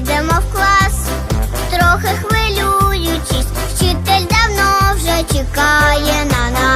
йдемо в клас, трохи хвилюючись, вчитель давно вже чекає на нас.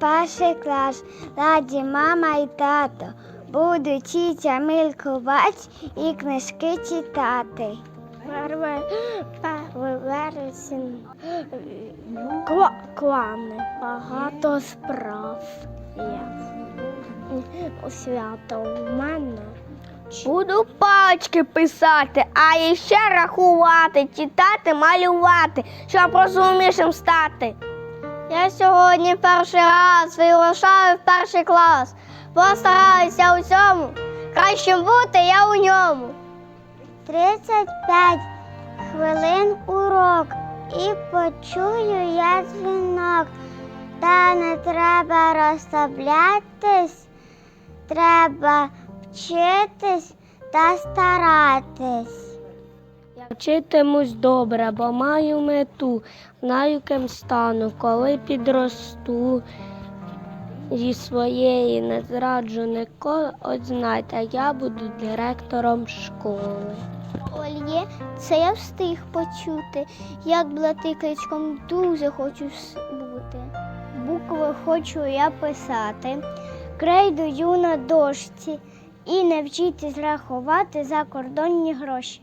Перший клас, раді мама і тато. Буду вчитися милкувати і книжки читати. Перший, вересень клани. Багато справ є. У Свято в мене. Буду пачки писати, а ще рахувати, читати, малювати, щоб розумнішим стати. Я сьогодні перший раз вирушаю в перший клас. Постараюся у цьому. Кращим бути я у ньому. 35 хвилин урок і почую я дзвінок. Та не треба розслаблятись, треба вчитись та старатись. Вчитимусь добре, бо маю мету, знаю, ким стану, коли підросту. Зі своєї не зраджу ніколи, от знайте, я буду директором школи. Ольє, це я встиг почути, як блати кличком дуже хочу бути. Букви хочу я писати, крейдою на дошці і навчитись рахувати закордонні гроші.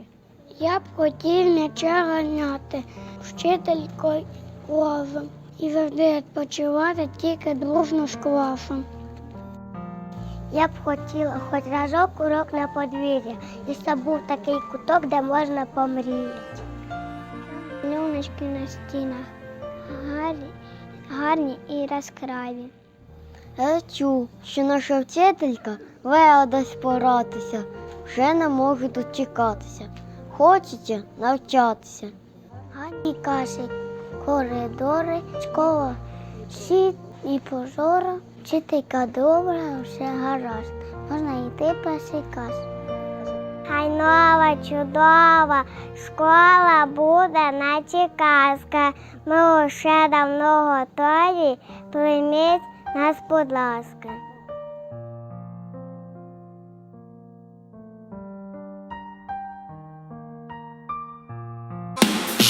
Я б хотів м'яча ганяти, вчителькою класом і завжди відпочивати тільки дружно з класом. Я б хотіла хоч разок урок на подвір'я, і щоб був такий куток, де можна помріяти. Люночки на стінах гарні, гарні і яскраві. Я чув, що наша вчителька виладась поратися, вже не можу дочекатися. Хочеться навчатися. Гарні каші, коридори, школа, всі і позора, вчителька добра, все гаразд. Можна йти перший клас. Хай нова, чудова школа буде, наче казка. Ми вже давно готові, прийміть нас, будь ласка.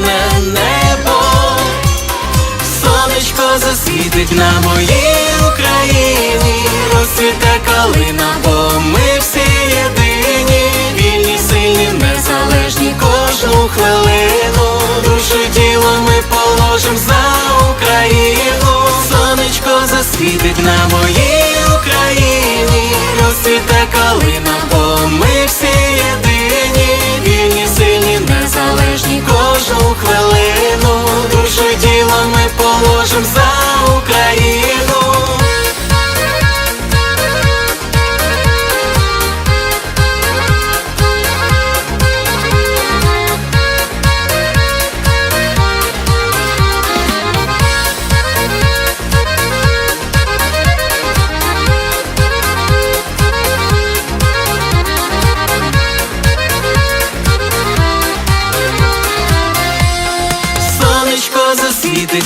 мирне небо. Сонечко засвітить на моїй Україні, розцвіте калина, бо ми всі єдині, вільні, сильні, незалежні кожну хвилину. Душу тіло ми положим за Україну. Сонечко засвітить на моїй Можем за.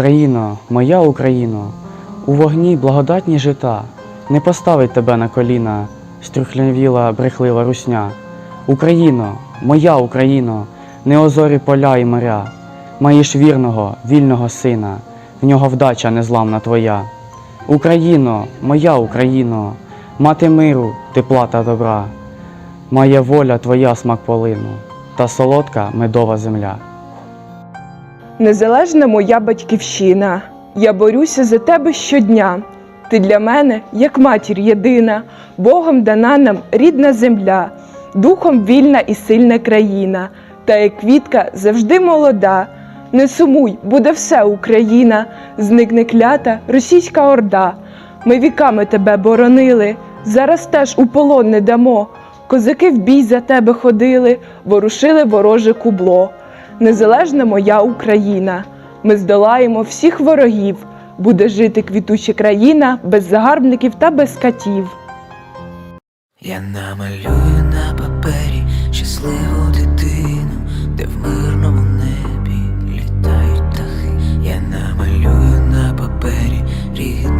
Україно, моя Україно, у вогні благодатні жита, не поставить тебе на коліна, струхлявіла брехлива русня. Україно, моя Україно, неозорі поля і моря, маєш вірного, вільного сина, в нього вдача незламна твоя. Україно, моя Україно, мати миру, тепла та добра, має воля твоя смак полину, та солодка медова земля. Незалежна моя батьківщина, я борюся за тебе щодня. Ти для мене, як матір єдина, Богом дана нам рідна земля, духом вільна і сильна країна, та як квітка завжди молода. Не сумуй, буде все Україна, зникне клята російська орда. Ми віками тебе боронили, зараз теж у полон не дамо. Козаки в бій за тебе ходили, ворушили вороже кубло. Незалежна моя Україна. Ми здолаємо всіх ворогів. Буде жити квітуча країна без загарбників та без катів. Я намалюю на папері щасливу дитину, де в мирному небі літають птахи. Я намалюю на папері рідну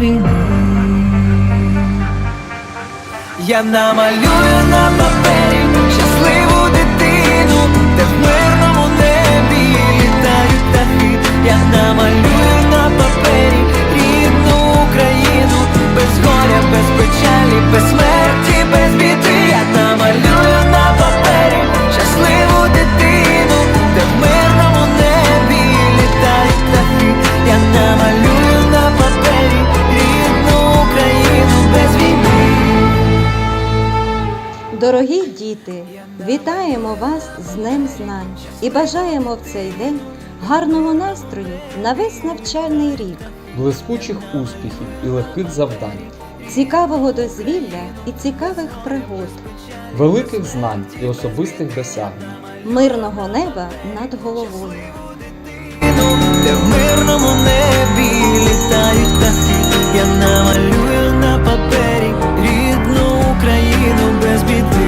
Україну. Я намалюю на діти, вітаємо вас з Днем Знань і бажаємо в цей день гарного настрою на весь навчальний рік, блискучих успіхів і легких завдань, цікавого дозвілля і цікавих пригод, великих знань і особистих досягнень, мирного неба над головою. Де в мирному небі літають птахи, я намалюю на папері рідну Україну без біди.